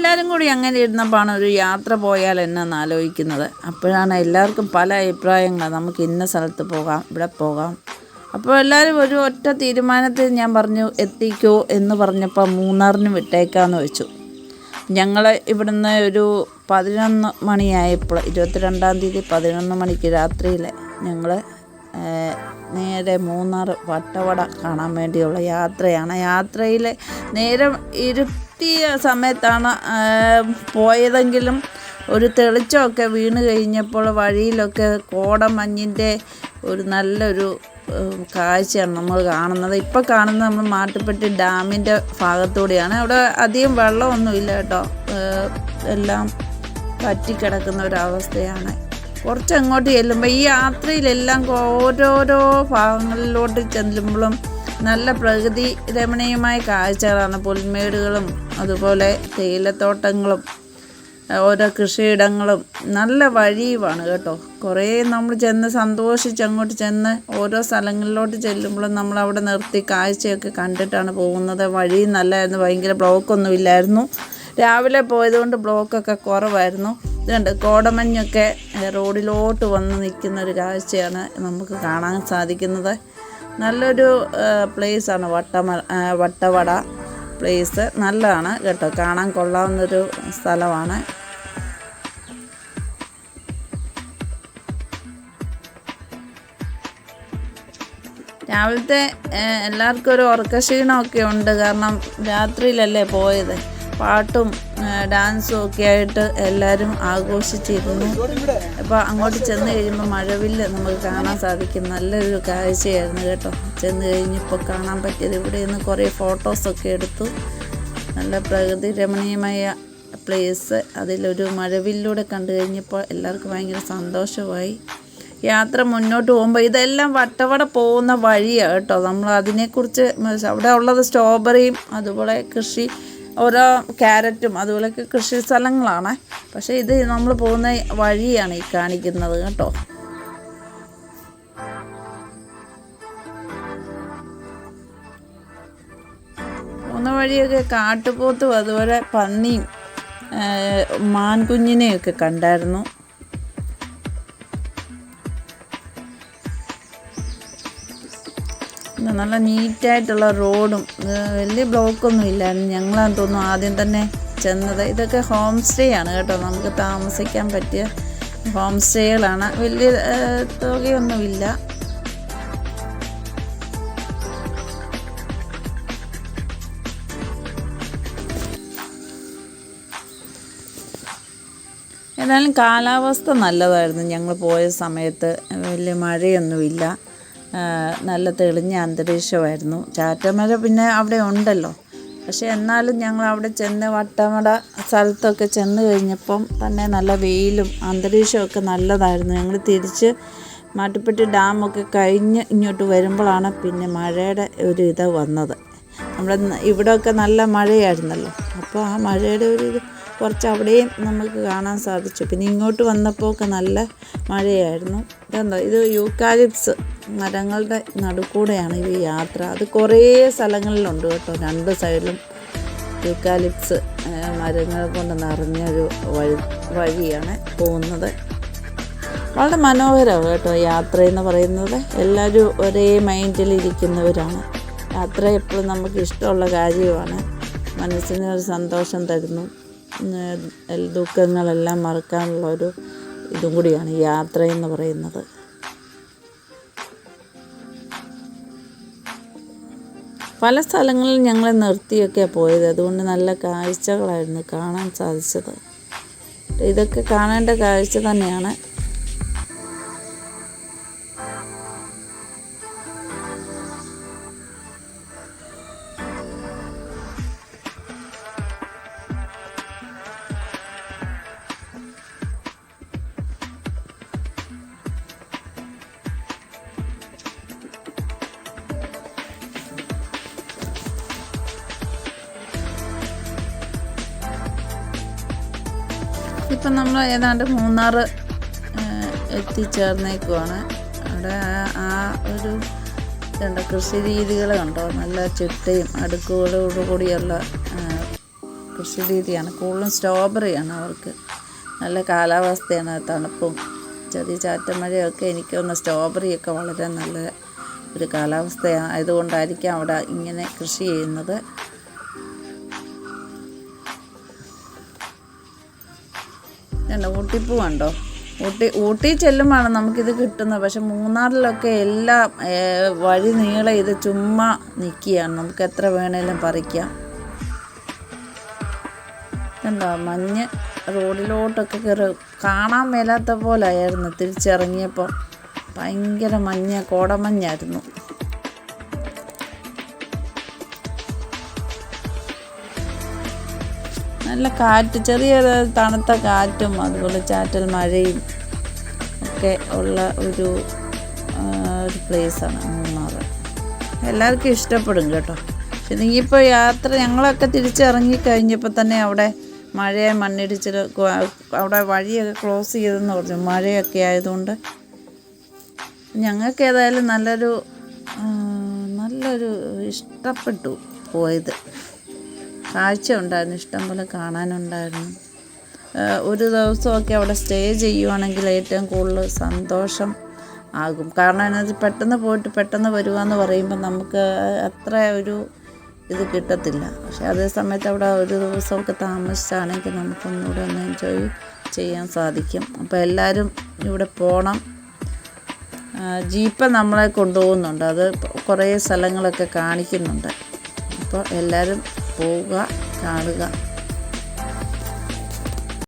എല്ലാവരും കൂടി അങ്ങനെ ഇരുന്നപ്പോഴാണ് ഒരു യാത്ര പോയാൽ എന്നാന്ന് ആലോചിക്കുന്നത്. അപ്പോഴാണ് എല്ലാവർക്കും പല അഭിപ്രായങ്ങളാണ് നമുക്ക് ഇന്ന സ്ഥലത്ത് പോകാം ഇവിടെ പോകാം. അപ്പോൾ എല്ലാവരും ഒരു ഒറ്റ തീരുമാനത്തിൽ ഞാൻ പറഞ്ഞു എത്തിക്കോ എന്ന് പറഞ്ഞപ്പോൾ മൂന്നാറിന് വിട്ടേക്കാന്ന് വെച്ചു. ഞങ്ങൾ ഇവിടുന്ന് ഒരു പതിനൊന്ന് മണിയായപ്പോൾ ഇരുപത്തിരണ്ടാം തീയതി പതിനൊന്ന് മണിക്ക് രാത്രിയിൽ ഞങ്ങൾ നേരെ മൂന്നാർ വട്ടവട കാണാൻ വേണ്ടിയുള്ള യാത്രയാണ്. യാത്രയിൽ നേരം ഇരുട്ടിയ സമയത്താണ് പോയതെങ്കിലും ഒരു തെളിച്ചമൊക്കെ വീണ് കഴിഞ്ഞപ്പോൾ വഴിയിലൊക്കെ കോടമഞ്ഞിന്റെ ഒരു നല്ലൊരു കാഴ്ചയാണ് നമ്മൾ കാണുന്നത്. ഇപ്പോൾ കാണുന്നത് നമ്മൾ മാട്ടുപ്പെട്ടി ഡാമിന്റെ ഭാഗത്തൂടെയാണ്. അവിടെ അധികം വെള്ളമൊന്നുമില്ല കേട്ടോ. എല്ലാം പറ്റിക്കിടക്കുന്ന ഒരവസ്ഥയാണ് കുറച്ചങ്ങോട്ട് ചെല്ലുമ്പോൾ ഈ യാത്രയിലെല്ലാം ഓരോരോ ഭാഗങ്ങളിലോട്ട് ചെല്ലുമ്പോഴും നല്ല പ്രകൃതി രമണീയമായ കാഴ്ചകളാണ് പുൽമേടുകളും അതുപോലെ തേയിലത്തോട്ടങ്ങളും ഓരോ കൃഷിയിടങ്ങളും. നല്ല വഴിയുമാണ് കേട്ടോ. കുറേ നമ്മൾ ചെന്ന് സന്തോഷിച്ച് അങ്ങോട്ട് ചെന്ന് ഓരോ സ്ഥലങ്ങളിലോട്ട് ചെല്ലുമ്പോഴും നമ്മൾ അവിടെ നിർത്തി കാഴ്ചയൊക്കെ കണ്ടിട്ടാണ് പോകുന്നത്. വഴി നല്ലതായിരുന്നു. ഭയങ്കര ബ്ലോക്കൊന്നും ഇല്ലായിരുന്നു. രാവിലെ പോയതുകൊണ്ട് ബ്ലോക്കൊക്കെ കുറവായിരുന്നു. ഇതുണ്ട് കോടമഞ്ഞൊക്കെ റോഡിലോട്ട് വന്ന് നിൽക്കുന്ന ഒരു കാഴ്ചയാണ് നമുക്ക് കാണാൻ സാധിക്കുന്നത്. നല്ലൊരു പ്ലേസാണ് വട്ടമ വട്ടവട പ്ലേസ് നല്ലതാണ് കേട്ടോ. കാണാൻ കൊള്ളാവുന്നൊരു സ്ഥലമാണ്. രാവിലത്തെ എല്ലാവർക്കും ഒരു ഉറക്കക്ഷീണമൊക്കെ ഉണ്ട്. കാരണം രാത്രിയിലല്ലേ പോയത്. പാട്ടും ഡാൻസും ഒക്കെ ആയിട്ട് എല്ലാവരും ആഘോഷിച്ചിരുന്നു. അപ്പോൾ അങ്ങോട്ട് ചെന്ന് കഴിയുമ്പോൾ മഴവില്ല് നമുക്ക് കാണാൻ സാധിക്കും. നല്ലൊരു കാഴ്ചയായിരുന്നു കേട്ടോ. ചെന്ന് കഴിഞ്ഞപ്പോൾ കാണാൻ പറ്റിയത്. ഇവിടെ നിന്ന് കുറേ ഫോട്ടോസൊക്കെ എടുത്തു. നല്ല പ്രകൃതി രമണീയമായ പ്ലേസ് അതിലൊരു മഴവില്ലൂടെ കണ്ടു കഴിഞ്ഞപ്പോൾ എല്ലാവർക്കും ഭയങ്കര സന്തോഷമായി. യാത്ര മുന്നോട്ട് പോകുമ്പോൾ ഇതെല്ലാം വട്ടവട പോകുന്ന വഴിയാണ് കേട്ടോ. നമ്മൾ അതിനെക്കുറിച്ച് അവിടെ ഉള്ളത് സ്ട്രോബെറിയും അതുപോലെ കൃഷി ഓരോ ക്യാരറ്റും അതുപോലെയൊക്കെ കൃഷി സ്ഥലങ്ങളാണ്. പക്ഷേ ഇത് നമ്മൾ പോകുന്ന വഴിയാണ് ഈ കാണിക്കുന്നത് കേട്ടോ. പോകുന്ന വഴിയൊക്കെ കാട്ടുപോത്തും അതുപോലെ പന്നിയും മാൻകുഞ്ഞിനെയൊക്കെ കണ്ടായിരുന്നു. നല്ല നീറ്റായിട്ടുള്ള റോഡും. വലിയ ബ്ലോക്കൊന്നും ഇല്ലായിരുന്നു. ഞങ്ങളാന്ന് തോന്നുന്നു ആദ്യം തന്നെ ചെന്നത്. ഇതൊക്കെ ഹോം സ്റ്റേ ആണ് കേട്ടോ. നമുക്ക് താമസിക്കാൻ പറ്റിയ ഹോം സ്റ്റേകളാണ്. വലിയ തുകയൊന്നുമില്ല. ഏതായാലും കാലാവസ്ഥ നല്ലതായിരുന്നു ഞങ്ങൾ പോയ സമയത്ത്. വലിയ മഴയൊന്നുമില്ല. നല്ല തെളിഞ്ഞ അന്തരീക്ഷമായിരുന്നു. ചാറ്റമഴ പിന്നെ അവിടെ ഉണ്ടല്ലോ. പക്ഷെ എന്നാലും ഞങ്ങൾ അവിടെ ചെന്ന് വട്ടമട സ്ഥലത്തൊക്കെ ചെന്ന് കഴിഞ്ഞപ്പം തന്നെ നല്ല വെയിലും അന്തരീക്ഷമൊക്കെ നല്ലതായിരുന്നു. ഞങ്ങൾ തിരിച്ച് മാട്ടുപ്പെട്ടി ഡാമൊക്കെ കഴിഞ്ഞ് ഇങ്ങോട്ട് വരുമ്പോഴാണ് പിന്നെ മഴയുടെ ഒരു ഇത് വന്നത്. നമ്മുടെ ഇവിടെയൊക്കെ നല്ല മഴയായിരുന്നല്ലോ. അപ്പോൾ ആ മഴയുടെ ഒരു ഇത് കുറച്ച് അവിടെയും നമുക്ക് കാണാൻ സാധിച്ചു. പിന്നെ ഇങ്ങോട്ട് വന്നപ്പോൾ ഒക്കെ നല്ല മഴയായിരുന്നു. ഇതെന്താ ഇത് യൂക്കാലിപ്സ്. മരങ്ങളുടെ നടുക്കൂടെയാണ് ഈ യാത്ര. അത് കുറേ സ്ഥലങ്ങളിലുണ്ട് കേട്ടോ. രണ്ട് സൈഡിലും യൂക്കാലിപ്സ് മരങ്ങൾ കൊണ്ട് നിറഞ്ഞൊരു വഴി വഴിയാണ് പോകുന്നത്. വളരെ മനോഹരമാണ് കേട്ടോ യാത്ര എന്ന് പറയുന്നത്. എല്ലാവരും ഒരേ മൈൻഡിൽ ഇരിക്കുന്നവരാണ്. യാത്ര എപ്പോഴും നമുക്ക് ഇഷ്ടമുള്ള കാര്യമാണ്. മനസ്സിന് ഒരു സന്തോഷം തരുന്നു. ദുഃഖങ്ങളെല്ലാം മറക്കാനുള്ള ഒരു ഇതും കൂടിയാണ് യാത്ര എന്ന് പറയുന്നത്. പല സ്ഥലങ്ങളിൽ ഞങ്ങളെ നിർത്തിയൊക്കെ പോയത്. അതുകൊണ്ട് നല്ല കാഴ്ചകളായിരുന്നു കാണാൻ സാധിച്ചത്. ഇതൊക്കെ കാണേണ്ട കാഴ്ച തന്നെയാണ്. ഇപ്പം നമ്മൾ ഏതാണ്ട് മൂന്നാർ എത്തിച്ചേർന്നേക്കുവാണ്. അവിടെ ആ- ഒരു എന്താ കൃഷി രീതികൾ കണ്ടോ? നല്ല ചിട്ടയും അടുക്കുകളോട് കൂടിയുള്ള കൃഷി രീതിയാണ്. കൂടുതലും സ്ട്രോബെറിയാണ് അവർക്ക്. നല്ല കാലാവസ്ഥയാണ് തണുപ്പും ചെറിയ ചാറ്റ മഴയൊക്കെ എനിക്ക് തോന്നുന്നു സ്ട്രോബെറിയൊക്കെ വളരെ നല്ല ഒരു കാലാവസ്ഥയാണ് ആയതുകൊണ്ടായിരിക്കാം അവിടെ ഇങ്ങനെ കൃഷി ചെയ്യുന്നത്. കണ്ടോ ഊട്ടിപ്പൂ കണ്ടോ ഊട്ടി ഊട്ടി ചെല്ലുമ്പോഴാണ് നമുക്കിത് കിട്ടുന്നത്. പക്ഷെ മൂന്നാറിലൊക്കെ എല്ലാം വഴി നീളെ ഇത് ചുമ്മാ നിൽക്കുകയാണ്. നമുക്ക് എത്ര വേണേലും പറിക്കാം. കണ്ടോ മഞ്ഞ് റോഡിലോട്ടൊക്കെ കയറി കാണാൻ മേലാത്ത പോലായിരുന്നു. തിരിച്ചിറങ്ങിയപ്പോൾ ഭയങ്കര മഞ്ഞ കോടമഞ്ഞായിരുന്നു. നല്ല കാറ്റ് ചെറിയ തണുത്ത കാറ്റും അതുപോലെ ചാറ്റൽ മഴയും ഒക്കെ ഉള്ള ഒരു പ്ലേസാണ് മൂന്നാർ. എല്ലാവർക്കും ഇഷ്ടപ്പെടും കേട്ടോ. പക്ഷെ നീയിപ്പോൾ യാത്ര ഞങ്ങളൊക്കെ തിരിച്ചിറങ്ങി കഴിഞ്ഞപ്പോൾ തന്നെ അവിടെ മഴയെ മണ്ണിടിച്ചിൽ അവിടെ വഴിയൊക്കെ ക്ലോസ് ചെയ്തെന്ന് പറഞ്ഞു. മഴയൊക്കെ ആയതുകൊണ്ട് ഞങ്ങൾക്ക് ഏതായാലും നല്ലൊരു നല്ലൊരു ഇഷ്ടപ്പെട്ടു പോയത്. കാഴ്ച ഉണ്ടായിരുന്നു ഇഷ്ടം പോലെ കാണാനുണ്ടായിരുന്നു. ഒരു ദിവസമൊക്കെ അവിടെ സ്റ്റേ ചെയ്യുവാണെങ്കിൽ ഏറ്റവും കൂടുതൽ സന്തോഷം ആകും. കാരണം അതിനകത്ത് പെട്ടെന്ന് പോയിട്ട് പെട്ടെന്ന് വരുവാന്ന് പറയുമ്പോൾ നമുക്ക് അത്ര ഒരു ഇത് കിട്ടത്തില്ല. പക്ഷെ അതേ സമയത്ത് അവിടെ ഒരു ദിവസമൊക്കെ താമസിച്ചാണെങ്കിൽ നമുക്കൊന്നുകൂടെ ഒന്ന് എൻജോയ് ചെയ്യാൻ സാധിക്കും. അപ്പോൾ എല്ലാവരും ഇവിടെ പോകണം ജീപ്പ് നമ്മളെ കൊണ്ടുപോകുന്നുണ്ട്. അത് കുറേ സ്ഥലങ്ങളൊക്കെ കാണിക്കുന്നുണ്ട്. അപ്പോൾ എല്ലാവരും പോവുക കാണുക